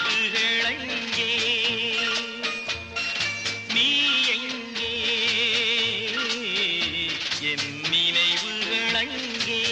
வீடுகளங்கே? நீ எங்கே? என் நினைவுகளங்கே?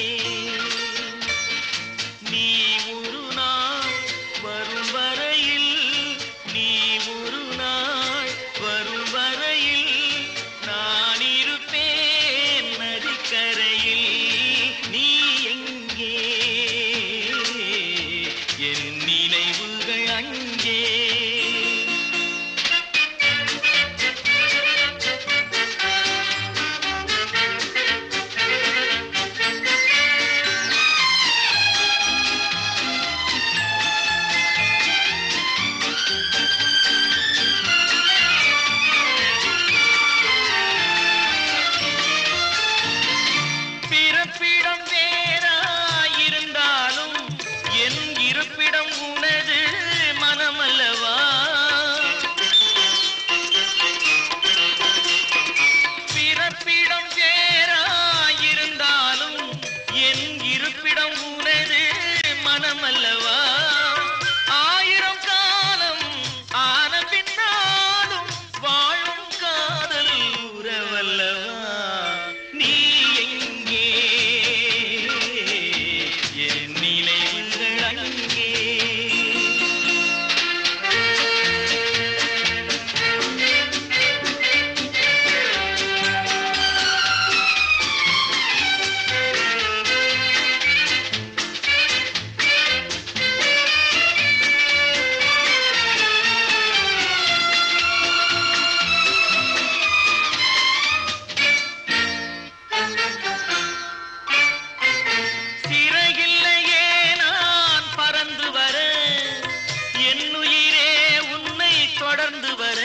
தொடர்ந்து வர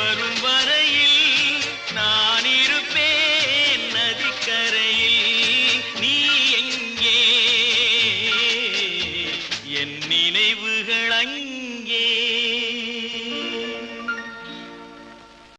வரும்